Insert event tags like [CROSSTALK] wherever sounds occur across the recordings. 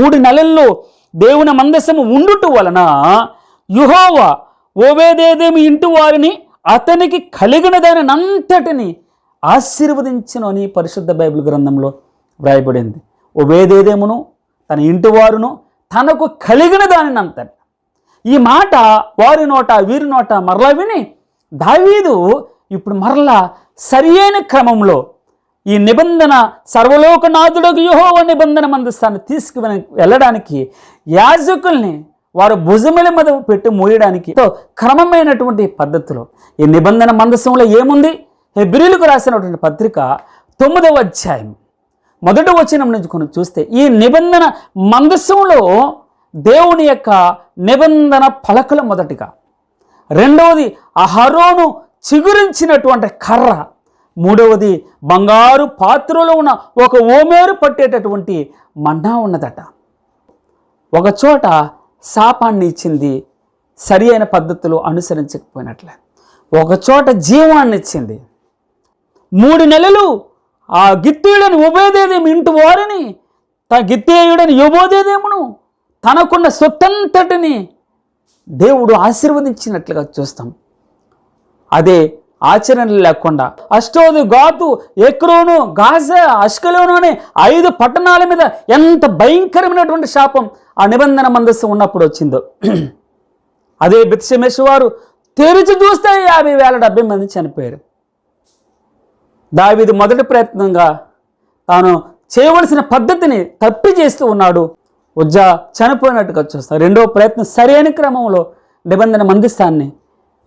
మూడు నెలల్లో దేవుని మందసము ఉండుట వలన యుహోవా ఓవేదేదేమి ఇంటి వారిని అతనికి కలిగిన దానినంతటిని ఆశీర్వదించను అని పరిశుద్ధ బైబిల్ గ్రంథంలో వ్రాయబడింది. ఓవేదేదేమును తన ఇంటి వారును తనకు కలిగిన దానినంతటి ఈ మాట వారి నోట వీరి నోట మరలా విని దావీదు ఇప్పుడు మరలా సరియైన క్రమంలో ఈ నిబంధన సర్వలోకనాథుడకు యుహోవ నిబంధన మందస్థాన్ని తీసుకు వెళ్ళడానికి యాజకుల్ని వారు భుజముల మీద పెట్టి మోయడానికి క్రమమైనటువంటి పద్ధతిలో. ఈ నిబంధన మందసంలో ఏముంది? హెబ్రిలకు రాసినటువంటి పత్రిక తొమ్మిదవ అధ్యాయం మొదటి వచనం నుంచి కొన్ని చూస్తే ఈ నిబంధన మందసంలో దేవుని యొక్క నిబంధన పలకలు మొదటిగా. రెండవది అహరోను చిగురించినటువంటి కర్ర. మూడవది బంగారు పాత్రలో ఉన్న ఒక ఓమేరు పట్టేటటువంటి మన్నా ఉన్నదట. ఒకచోట శాపాన్ని ఇచ్చింది సరి అయిన పద్ధతులు అనుసరించకపోయినట్లే. ఒకచోట జీవాన్ని ఇచ్చింది. మూడు నెలలు ఆ గిత్తీయుడని ఉభయదేదేమి ఇంటి వారిని తన గిత్తేయుడని యువోదేదేమును తనకున్న సొత్తంతటిని దేవుడు ఆశీర్వదించినట్లుగా చూస్తాం. అదే ఆచరణ లేకుండా. అష్టోది గాతు ఎక్రోను గాజా అష్కలోను అనే ఐదు పట్టణాల మీద ఎంత భయంకరమైనటువంటి శాపం ఆ నిబంధన మందస్సు ఉన్నప్పుడు వచ్చిందో. [CLEARS THROAT] అదే బిత్సమేష్ వారు తెరిచి చూస్తే యాభై వేల డెబ్బై మంది చనిపోయారు. దావిది మొదటి ప్రయత్నంగా తాను చేయవలసిన పద్ధతిని తప్పి చేస్తూ ఉన్నాడు. ఉజ్జా చనిపోయినట్టుగా చూస్తాం రెండో ప్రయత్నం సరైన క్రమంలో నిబంధన మందిస్తాన్ని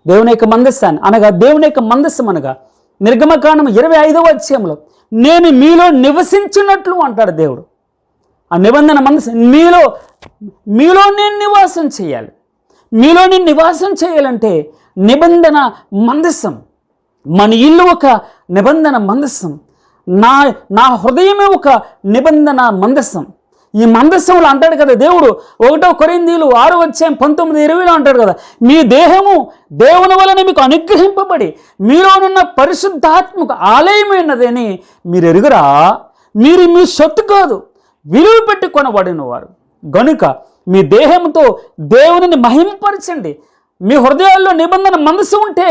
దేవుని యొక్క మందస్సాన్ని అనగా దేవుని యొక్క మందస్సం అనగా నిర్గమకాండం ఇరవై ఐదవ అధ్యాయంలో నేను మీలో నివసించినట్లు అంటాడు దేవుడు. ఆ నిబంధన మనసు మీలో మీలో నేను నివాసం చేయాలి. మీలో నేను నివాసం చేయాలంటే నిబంధన మందస్సం మన ఇల్లు ఒక నిబంధన మందస్సం నా నా హృదయమే ఒక నిబంధన మందస్సం. ఈ మందస్సంలో అంటాడు కదా దేవుడు. ఒకటో కొరిందీలు ఆరు వచ్చాం పంతొమ్మిది ఇరవైలో అంటాడు కదా మీ దేహము దేవుని వలన మీకు అనుగ్రహింపబడి మీలోనున్న పరిశుద్ధాత్మకు ఆలయమైనదని మీరు ఎరుగురా? మీరు మీ సొత్తు కాదు విలువ పెట్టి కొనబడిన వారు. గనుక మీ దేహంతో దేవునిని మహింపరచండి. మీ హృదయాల్లో నిబంధన మనసు ఉంటే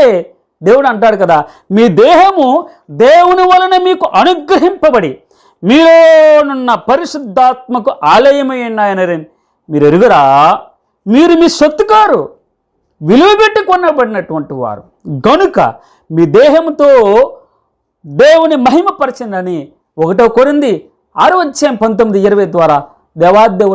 దేవుడు అంటాడు కదా మీ దేహము దేవుని వలన మీకు అనుగ్రహింపబడి మీలోనున్న పరిశుద్ధాత్మకు ఆలయమై ఆయన మీరు ఎరుగురా? మీరు మీ సొత్తుకారు విలువ పెట్టి కొనబడినటువంటి వారు. గనుక మీ దేహంతో దేవుని మహిమపరచిందని ఒకటో కొరింది ఆరు వచ్చాం పంతొమ్మిది ఇరవై ద్వారా దేవాదేవుడు